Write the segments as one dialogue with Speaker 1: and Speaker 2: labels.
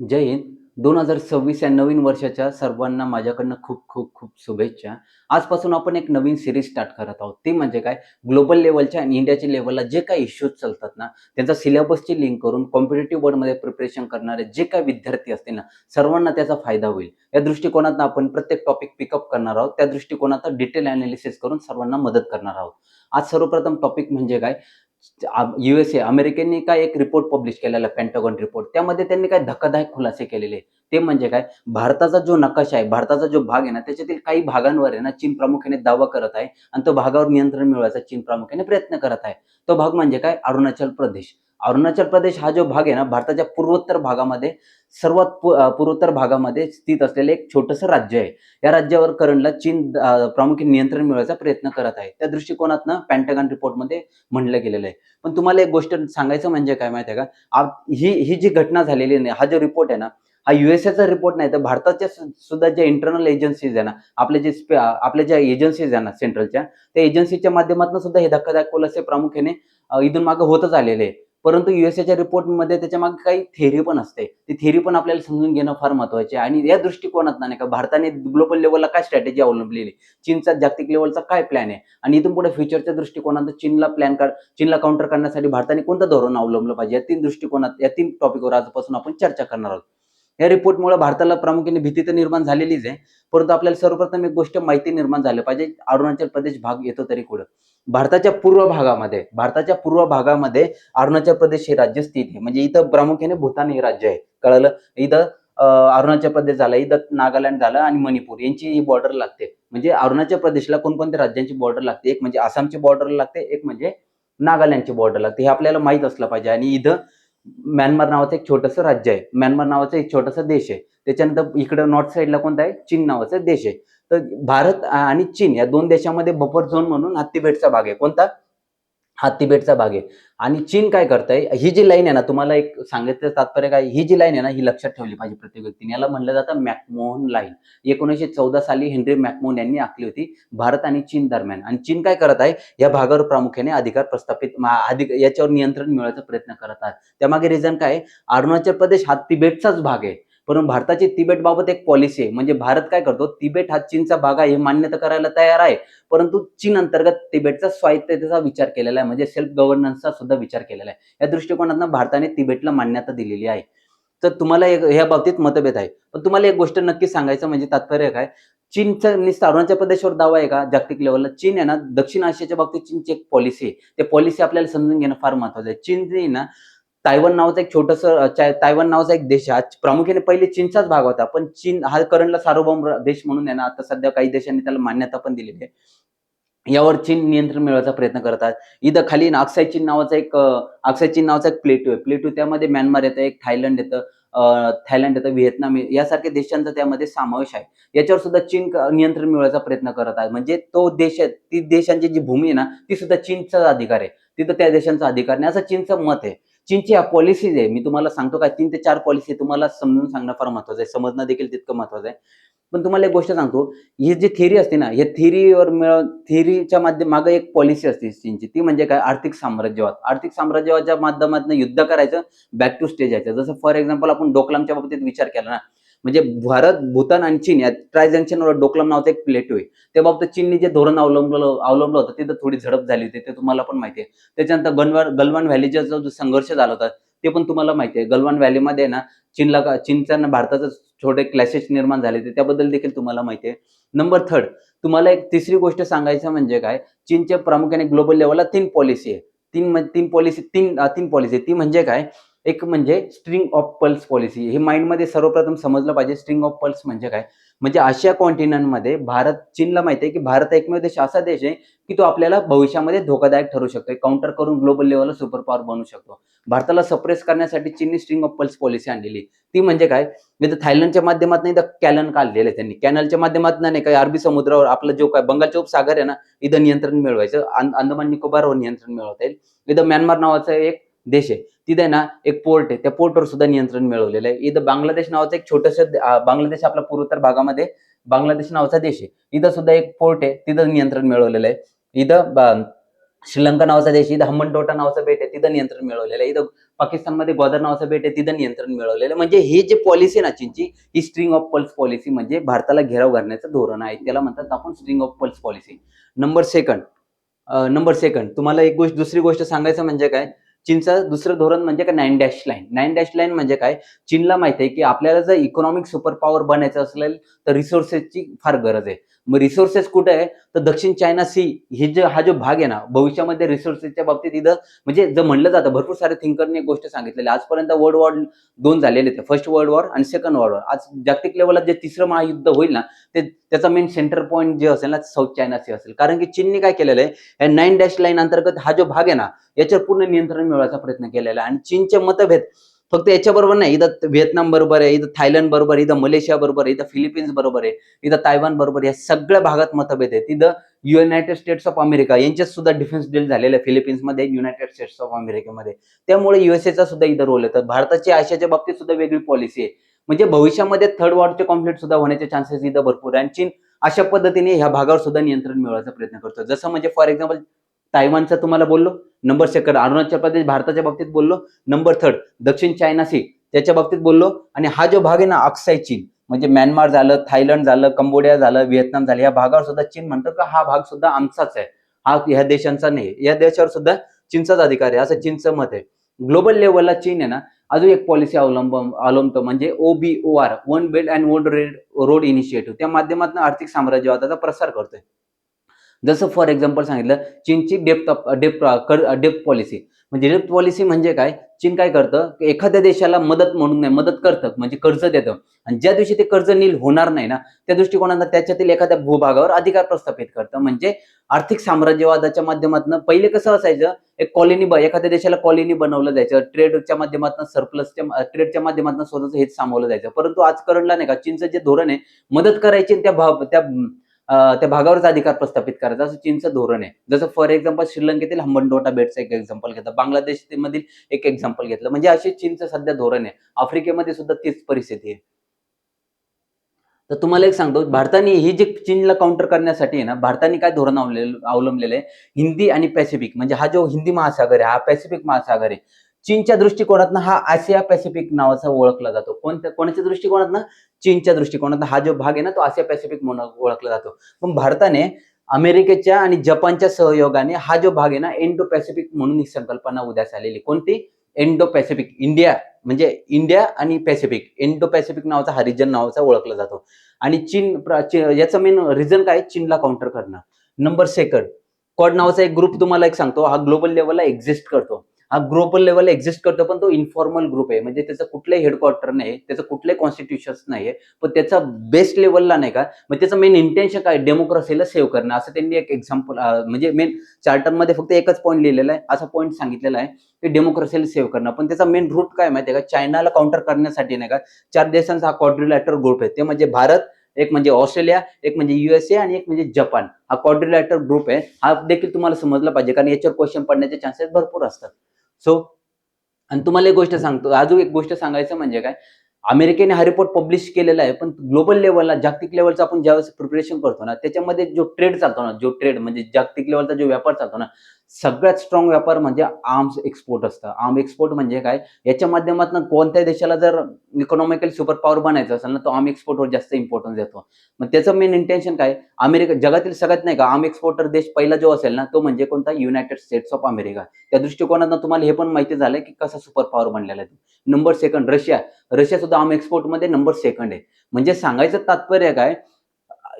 Speaker 1: जय हिंद. दोन हजार सव्वीस या नवीन वर्षाच्या सर्वांना माझ्याकडनं खूप खूप खूप शुभेच्छा. आजपासून आपण एक नवीन सिरीज स्टार्ट करत आहोत. ते म्हणजे काय? ग्लोबल लेवलच्या आणि इंडियाच्या लेवलला जे काही इश्यूज चालतात ना त्यांचा सिलेबसची लिंक करून कॉम्पिटेटिव्ह बोर्डमध्ये प्रिपरेशन करणारे जे काही विद्यार्थी असतील ना सर्वांना त्याचा फायदा होईल. या दृष्टिकोनातून आपण प्रत्येक टॉपिक पिकअप करणार आहोत. त्या दृष्टिकोनात डिटेल अनालिसिस करून सर्वांना मदत करणार आहोत. आज सर्वप्रथम टॉपिक म्हणजे काय? युएसए अमेरिकेने काय एक रिपोर्ट पब्लिश केलेला पेंटागॉन रिपोर्ट त्यामध्ये त्यांनी काय धक्कादायक खुलासे केलेले. ते म्हणजे काय? भारताचा जो नकाशा आहे भारताचा जो भाग आहे ना त्याच्यातील काही भागांवर आहे ना चीन प्रामुख्याने दावा करत आहे आणि तो भागावर नियंत्रण मिळवायचा चीन प्रामुख्याने प्रयत्न करत आहे. तो भाग म्हणजे काय? अरुणाचल प्रदेश. अरुणाचल प्रदेश हा जो भाग आहे ना भारताच्या पूर्वोत्तर भागामध्ये सर्वात पूर्वोत्तर भागामध्ये स्थित असलेलं एक छोटंसं राज्य आहे. या राज्यावर करंटला चीन प्रामुख्याने नियंत्रण मिळवायचा प्रयत्न करत आहे. त्या दृष्टिकोनातनं पॅन्टागॉन रिपोर्टमध्ये म्हटलं गेलेलं आहे. पण तुम्हाला एक गोष्ट सांगायचं म्हणजे काय माहिती आहे का? आप- ही ही जी घटना झालेली नाही हा जो रिपोर्ट आहे ना हा युएसएचा रिपोर्ट नाही तर भारताच्या सुद्धा ज्या इंटरनल एजन्सीज आहे ना आपल्या जे आपल्या ज्या एजन्सीज आहे ना सेंट्रलच्या त्या एजन्सीच्या माध्यमातून सुद्धा हे धक्कादायक खुलासे प्रामुख्याने इथून मागे होतच आलेले आहे. परंतु युएसएच्या रिपोर्टमध्ये त्याच्यामागे काही थेरी पण असते. ती थेरी पण आपल्याला समजून घेणं फार महत्त्वाचे आहे. आणि या दृष्टिकोनात नाही का भारताने ग्लोबल लेवलला काय स्ट्रॅटेजी अवलंबलेली चीनचा जागतिक लेवलचा काय प्लॅन आहे? आणि इथून पुढे फ्युचरच्या दृष्टिकोनात चीनला प्लॅन काढ चीनला काउंटर करण्यासाठी भारताने कोणतं धोरण अवलंबलं पाहिजे? या तीन दृष्टिकोनात या तीन टॉपिकवर आजपासून आपण चर्चा करणार आहोत. या रिपोर्टमुळे भारताला प्रामुख्याने भीती तर निर्माण झालेलीच आहे. परंतु आपल्याला सर्वप्रथम एक गोष्ट माहिती निर्माण झाली पाहिजे. अरुणाचल प्रदेश भाग येतो तरी कुठं? भारताच्या पूर्व भागामध्ये भारताच्या पूर्व भागामध्ये अरुणाचल प्रदेश हे राज्य स्थित आहे. म्हणजे इथं प्रामुख्याने भूतान हे राज्य आहे. कळलं? इथं अरुणाचल प्रदेश झालं इथं नागालँड झालं आणि मणिपूर. यांची ही बॉर्डर लागते. म्हणजे अरुणाचल प्रदेशला कोणकोणत्या राज्यांची बॉर्डर लागते? एक म्हणजे आसामची बॉर्डर लागते एक म्हणजे नागालँडची बॉर्डर लागते. हे आपल्याला माहीत असलं पाहिजे. आणि इथं म्यानमार नावाचं एक छोटंसं राज्य आहे. म्यानमार नावाचा एक छोटासा देश आहे. त्याच्यानंतर इकडं नॉर्थ साईडला कोणता आहे? चीन नावाचा देश आहे. तर भारत आणि चीन या दोन देशामध्ये बफर झोन म्हणून हत्तीबेटचा भाग आहे. कोणता? हत्तीबेटचा भाग आहे. आणि चीन काय करतंय ही जी लाईन आहे ना तुम्हाला एक सांगितलं तात्पर्य काय ही जी लाईन आहे ना ही लक्षात ठेवली पाहिजे प्रत्येक व्यक्तीने. याला म्हणलं जातं मॅकमोहन लाईन. एकोणीसशे चौदा साली हेनरी मॅकमोहन यांनी आखली होती भारत आणि चीन दरम्यान. आणि चीन काय करत आहे या भागावर प्रामुख्याने अधिकार प्रस्थापित मा- अधिक याच्यावर नियंत्रण मिळवायचा प्रयत्न करत आहे. त्यामागे रिझन काय आहे? अरुणाचल प्रदेश हा तिबेटचाच भाग आहे. परंतु भारताची तिबेट बाबत एक पॉलिसी आहे. म्हणजे भारत काय करतो? तिबेट हा चीनचा भाग आहे हे मान्यता करायला तयार आहे. परंतु चीन अंतर्गत तिबेटचा स्वायत्ततेचा विचार केलेला आहे. म्हणजे सेल्फ गव्हर्नन्सचा सुद्धा विचार केलेला आहे. या दृष्टिकोनातून भारताने तिबेटला मान्यता दिलेली आहे. तर तुम्हाला एक ह्या बाबतीत मतभेद आहे. पण तुम्हाला एक गोष्ट नक्की सांगायचं म्हणजे तात्पर्य काय? चीनचं नुसतं अरुणाचल प्रदेशवर दावा आहे का? जागतिक लेवलला चीन आहे ना दक्षिण आशियाच्या बाबतीत चीनची एक पॉलिसी आहे. ते पॉलिसी आपल्याला समजून घेणं फार महत्वाचं आहे. चीनने ना तायवान नावाचं एक छोटस तायवान नावाचा एक देश हा प्रामुख्याने पहिले चीनचाच भाग होता. पण चीन हा करंटला सार्वभौम देश म्हणून आहे ना आता सध्या काही देशांनी त्याला मान्यता पण दिलेली आहे. यावर चीन नियंत्रण मिळवायचा प्रयत्न करतात. इथं खाली अक्साय चीन नावाचा एक अक्साय चीन नावाचा एक प्लेटू आहे. प्लेटू त्यामध्ये म्यानमार येतं एक थायलंड येतं थायलंड येतं व्हिएतनाम यासारख्या देशांचा त्यामध्ये समावेश आहे. याच्यावर सुद्धा चीन नियंत्रण मिळवायचा प्रयत्न करत आहे. म्हणजे तो देश आहे ती देशांची जी भूमी आहे ना ती सुद्धा चीनचा अधिकार आहे. तिथं त्या देशांचा अधिकार नाही. असं चीनचं मत आहे. चीनची या पॉलिसीज आहे मी तुम्हाला सांगतो काय तीन ते चार पॉलिसी तुम्हाला समजून सांगणं फार महत्वाचं आहे. समजणं देखील तितकं महत्वाचं आहे. पण तुम्हाला एक गोष्ट सांगतो ही जी थिअरी असते ना या थिअरीवर मिळ थिअरीच्या माध्यम मागे एक पॉलिसी असते चीनची ती म्हणजे काय? आर्थिक साम्राज्यवाद. आर्थिक साम्राज्यवादाच्या माध्यमातून युद्ध करायचं बॅक टू स्टेज यायचं. जसं फॉर एक्झाम्पल आपण डोकलामच्या बाबतीत विचार केला ना म्हणजे भारत भूतान आणि चीन या ट्राय जंक्शनवर डोकलाम नावाचा एक प्लेटो आहे. त्या बाबत चीनने जे धोरण अवलंबलं अवलंबलं होतं तिथं थोडी झडप झाली होती ते तुम्हाला पण माहिती आहे. त्याच्यानंतर गलवान गलवान व्हॅलीचा जो संघर्ष झाला होता ते पण तुम्हाला माहिती आहे. गलवान व्हॅलीमध्ये ना चीनला का- चीनचा ना भारताचा छोटे क्लॅशेस निर्माण झाले होते त्याबद्दल देखील तुम्हाला माहिती आहे. नंबर थर्ड तुम्हाला एक तिसरी गोष्ट सांगायचं म्हणजे काय चीनच्या प्रामुख्याने ग्लोबल लेवलला तीन पॉलिसी आहे. तीन तीन पॉलिसी तीन तीन पॉलिसी ती म्हणजे काय एक म्हणजे स्ट्रिंग ऑफ पल्स पॉलिसी हे माइंडमध्ये सर्वप्रथम समजलं पाहिजे. स्ट्रिंग ऑफ पल्स म्हणजे काय? म्हणजे आशिया कॉन्टिनेंटमध्ये भारत चीनला माहिती आहे की भारत एकमेव देश असा देश आहे की तो आपल्याला भविष्यामध्ये धोकादायक ठरू शकतो काउंटर करून ग्लोबल लेवलला सुपर पॉवर बनू शकतो. भारताला सप्रेस करण्यासाठी चीनने स्ट्रिंग ऑफ पल्स पॉलिसी आणलेली. ती म्हणजे काय? म्हणजे थायलंडच्या माध्यमातून इथं कॅलन काढलेले आहे त्यांनी. कॅनलच्या माध्यमातून नाही काय अरबी समुद्रावर आपलं जो काय बंगालच्या उपसागर आहे ना इथं नियंत्रण मिळवायचं. अंदमान निकोबारवर नियंत्रण मिळवता येईल. इथं म्यानमार नावाचं एक देश आहे. तिथे ना एक पोर्ट आहे. त्या पोर्टवर सुद्धा नियंत्रण मिळवलेलं आहे. इथं बांगलादेश नावाचं एक छोटस बांगलादेश आपला पूर्वोत्तर भागामध्ये बांगलादेश नावाचा देश आहे. इथं सुद्धा एक पोर्ट आहे. तिथं नियंत्रण मिळवलेलं आहे. इथं श्रीलंका नावाचा देश इथं हम्मनटोटा नावाचं बेट आहे. तिथं नियंत्रण मिळवलेलं आहे. इथं पाकिस्तानमध्ये ग्वादर नावाचं बेट आहे. तिथं नियंत्रण मिळवलेलं आहे. म्हणजे ही जी पॉलिसी आहे ना चीनची ही स्ट्रिंग ऑफ पल्स पॉलिसी म्हणजे भारताला घेराव करण्याचं धोरण आहे. त्याला म्हणतात आपण string of pearls policy number second number second तुम्हाला एक गोष्ट दुसरी गोष्ट सांगायचं म्हणजे काय? चीनचं दुसरं धोरण म्हणजे काय? Nine dash line nine dash line म्हणजे काय? चीनला माहिती आहे की आपल्याला जर इकॉनॉमिक सुपर पॉवर बनायचं असेल तर रिसोर्सेसची फार गरज आहे. मग रिसोर्सेस कुठे आहे? तर दक्षिण चायना सी हे जे हा जो भाग आहे ना भविष्यामध्ये रिसोर्सेसच्या बाबतीत इथं म्हणजे जर म्हणलं जातं भरपूर सारे थिंकरने एक गोष्ट सांगितलेली आजपर्यंत वर्ल्ड वॉर दोन झालेले ते. फर्स्ट वर्ल्ड वॉर आणि सेकंड वर्ल्ड वॉर आज जागतिक लेवलला जे तिसरं महायुद्ध होईल ना ते त्याचा मेन सेंटर पॉईंट जे असेल ना साऊथ चायना सी असेल. कारण की चीनने काय केलेलं आहे? या नाईन डॅश लाईन अंतर्गत हा जो भाग आहे ना याच्यावर पूर्ण नियंत्रण मिळवायचा प्रयत्न केलेला आहे. आणि चीनचे मतभेद फक्त याच्याबरोबर नाही इथं व्हिएतनाम बरोबर आहे इथं थायलंड बरोबर इथं मलेशिया बरोबर आहे इथं फिलिपिन्स बरोबर आहे इथं तायवान बरोबर आहे. या सगळ्या भागात मतभेद आहे तिथं युनायटेड स्टेट्स ऑफ अमेरिका यांच्यात सुद्धा डिफेन्स डील झालेलं आहे फिलिपिन्समध्ये युनायटेड स्टेट्स ऑफ अमेरिकेमध्ये त्यामुळे युएसएचा सुद्धा इथं रोल येतात भारताची आशियाच्या बाबतीत सुद्धा वेगळी पॉलिसी आहे. म्हणजे भविष्यामध्ये थर्ड वॉरचे कॉन्फ्लिक्ट सुद्धा होण्याचे चान्सेस इथं भरपूर आहे. आणि चीन अशा पद्धतीने ह्या भागावर सुद्धा नियंत्रण मिळवायचा प्रयत्न करतो जसं म्हणजे फॉर एक्झाम्पल तायवानचा तुम्हाला बोललो. नंबर सेकंड अरुणाचल प्रदेश भारताच्या बाबतीत बोललो. नंबर थर्ड दक्षिण चायना सी त्याच्या बाबतीत बोललो. आणि हा जो भाग आहे ना अक्साय चीन म्हणजे म्यानमार झालं थायलंड झालं कंबोडिया झालं व्हिएतनाम झालं या भागावर सुद्धा चीन म्हणतात का हा भाग सुद्धा आमचाच आहे. हा ह्या देशांचा नाही या देशावर सुद्धा चीनचाच अधिकार आहे असं चीनचं मत आहे. ग्लोबल लेवलला चीन आहे ना अजून एक पॉलिसी अवलंब अवलंबतो म्हणजे O B O R one belt and one road initiative त्या माध्यमातून आर्थिक साम्राज्यवादाचा प्रसार करतोय. जसं फॉर एक्झाम्पल सांगितलं चीनची डेप्थ डेप्थ डेप्थ पॉलिसी म्हणजे डेप्थ पॉलिसी म्हणजे काय? चीन काय करतं? एखाद्या देशाला मदत म्हणून नाही मदत करतं म्हणजे कर्ज देतं. आणि ज्या दिवशी ते कर्ज नील होणार नाही ना त्या दृष्टिकोनानं त्याच्यातील एखाद्या भूभागावर अधिकार प्रस्थापित करतं. म्हणजे आर्थिक साम्राज्यवादाच्या माध्यमातून पहिले कसं असायचं? एक कॉलनी एखाद्या देशाला कॉलनी बनवलं जायचं. ट्रेडच्या माध्यमातून सरप्लसच्या ट्रेडच्या uh, माध्यमातून स्वतःचं हेच सामावलं जायचं. परंतु आज करंटला नाही का? चीनचं जे धोरण आहे मदत करायची त्या भाव त्या त्या भागावरच अधिकार प्रस्थापित करायचा. असं चीनचं धोरण आहे. जसं फॉर एक्झाम्पल श्रीलंकेतील हंबनटोटा बेटचं एक एक्झाम्पल घेतलं बांगलादेश मधील एक एक्झाम्पल घेतलं. म्हणजे असे चीनचं सध्या धोरण आहे. आफ्रिकेमध्ये सुद्धा तीच परिस्थिती आहे. तर तुम्हाला एक सांगतो. भारताने ही जी चीनला काउंटर करण्यासाठी आहे ना भारताने काय धोरण अवलंबलेलं अवलंबलेलं आहे? हिंदी आणि पॅसिफिक. म्हणजे हा जो हिंदी महासागर आहे हा पॅसिफिक महासागर आहे. चीनच्या दृष्टिकोनातनं हा आशिया पॅसिफिक नावाचा ओळखला जातो. कोणत्या कोणाच्या दृष्टिकोनातनं? चीनच्या दृष्टिकोनात हा जो भाग आहे ना तो आशिया पॅसिफिक म्हणून ओळखला जातो. पण भारताने अमेरिकेच्या आणि जपानच्या सहयोगाने हा जो भाग आहे ना इंडो पॅसिफिक म्हणून ही संकल्पना उद्यास आलेली. कोणती? Indo Pacific India. म्हणजे इंडिया आणि पॅसिफिक. इंडो पॅसिफिक नावाचा हा रिजन नावाचा ओळखला जातो. आणि चीन याचं मेन रिझन काय? चीनला काउंटर करणं. नंबर सेकंड कॉड नावाचा एक ग्रुप तुम्हाला एक सांगतो. हा ग्लोबल लेवलला एक्झिस्ट करतो. हा ग्लोबल लेवल एक्झिस्ट करतो पण तो इन्फॉर्मल ग्रुप आहे. म्हणजे त्याचं कुठलंही हेडक्वार्टर नाही त्याचं कुठलंही कॉन्स्टिट्युशन नाही आहे पण त्याचा बेस्ट लेवलला नाही का मग त्याचं मेन इंटेन्शन काय? डेमोक्रेसीला सेव्ह करणं. असं त्यांनी एक एक्झाम्पल म्हणजे मेन चार्टरमध्ये फक्त एकच पॉईंट लिहिलेला आहे. असा पॉईंट सांगितलेला आहे की डेमोक्रेसीला सेव्ह करणं. पण त्याचा मेन रूट काय माहिती आहे का? चायनाला काउंटर करण्यासाठी नाही का चार देशांचा हा क्वाड्रिलॅटर ग्रुप आहे. ते म्हणजे भारत एक म्हणजे ऑस्ट्रेलिया एक म्हणजे युएसए आणि एक म्हणजे जपान. हा क्वाड्रिलॅटर ग्रुप आहे. हा देखील तुम्हाला समजला पाहिजे कारण याच्यावर क्वेश्चन पडण्याचे चान्सेस भरपूर असतात. सो आणि तुम्हाला एक गोष्ट सांगतो. अजून एक गोष्ट सांगायचं म्हणजे काय? अमेरिकेने हा रिपोर्ट पब्लिश केलेला आहे पण ग्लोबल लेवलला जागतिक लेवलचा आपण ज्यावेळेस प्रिपरेशन करतो ना त्याच्यामध्ये जो ट्रेड चालतो ना जो ट्रेड म्हणजे जागतिक लेवलचा जो व्यापार चालतो ना सगळ्यात स्ट्रॉंग व्यापार म्हणजे आर्म्स एक्सपोर्ट असतं. आर्म एक्सपोर्ट म्हणजे काय? याच्या माध्यमातून कोणत्या देशाला जर इकॉनॉमिकल सुपर पॉवर बनायचं असेल ना तो आर्म एक्सपोर्टवर जास्त इम्पॉर्टन्स देतो. मग त्याचं मेन इंटेन्शन काय? अमेरिका जगातील सगळ्यात नाही का आर्म एक्सपोर्टर देश पहिला जो असेल ना तो म्हणजे कोणता? युनायटेड स्टेट्स ऑफ अमेरिका त्या दृष्टिकोनातून तुम्हाला हे पण माहिती झालं की कसा सुपर पॉवर बनलेला आहे नंबर सेकंड रशिया रशिया सुद्धा आर्म एक्सपोर्टमध्ये नंबर सेकंड आहे. म्हणजे सांगायचं तात्पर्य काय?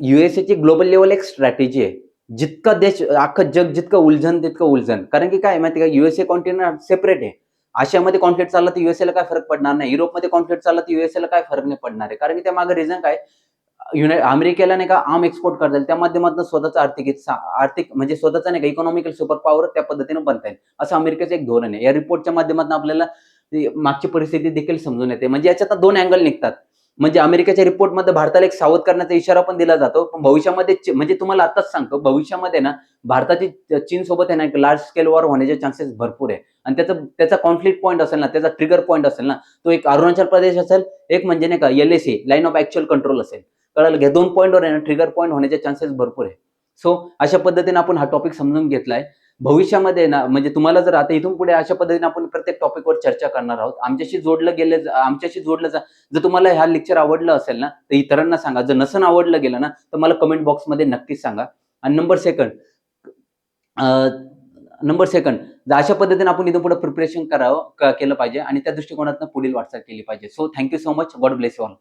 Speaker 1: युएसएची ग्लोबल लेवल एक स्ट्रॅटेजी आहे. जितका देश अख्खं जग जितकं उलझन तितकं उलझन. कारण की काय माहिती का? युएसए कॉन्टिनेंट सेपरेट आहे. आशियामध्ये कॉन्फ्लिक्ट चालला तर युएसएला काय फरक पडणार नाही. युरोपमध्ये कॉन्फ्लिक्ट चालला तर युएसएला काय फरक नाही पडणार आहे? कारण की त्या मागे रिझन काय? युनाय अमेरिकेला नाही का आर्म एक्सपोर्ट करता येईल. त्या माध्यमातून स्वतःचा आर्थिक आर्थिक म्हणजे स्वतःचा नाही का इकॉनॉमिकल सुपर पॉवर त्या पद्धतीने बनता येईल. असं अमेरिकेचं एक धोरण आहे. या रिपोर्टच्या माध्यमातून आपल्याला ती मागची परिस्थिती देखील समजून येते. म्हणजे याच्यात दोन अँगल निघतात. म्हणजे अमेरिकेच्या रिपोर्टमध्ये भारताला एक सावध करण्याचा इशारा पण दिला जातो. पण भविष्यामध्ये म्हणजे तुम्हाला आताच सांगतो भविष्यामध्ये ना भारताची चीन सोबत आहे ना एक लार्ज स्केल वॉर होण्याचे चान्सेस भरपूर आहे. आणि त्याचा त्याचा कॉन्फ्लिक्ट पॉईंट असेल ना त्याचा ट्रिगर पॉईंट असेल ना तो एक अरुणाचल प्रदेश असेल एक म्हणजे नाही का LAC line of actual control असेल. कळलं? घ्या दोन पॉईंटवर आहे ना ट्रिगर पॉईंट होण्याचे चान्सेस भरपूर आहे. सो अशा पद्धतीने आपण हा टॉपिक समजून घेतलाय. भविष्यामध्ये ना म्हणजे तुम्हाला जर आता इथून पुढे अशा पद्धतीने आपण प्रत्येक टॉपिकवर चर्चा करणार आहोत आमच्याशी जोडलं गेले आमच्याशी जोडलं जा जर तुम्हाला ह्या लेक्चर आवडलं असेल ना तर इतरांना सांगा. जर नसन आवडलं गेलं ना तर मला कमेंट बॉक्समध्ये नक्कीच सांगा. आणि नंबर सेकंड नंबर सेकंड जर अशा पद्धतीने आपण इथून पुढे प्रिपरेशन करावं केलं पाहिजे आणि त्या दृष्टिकोनातून पुढील वाटचाल केली पाहिजे. So thank you so much God bless you all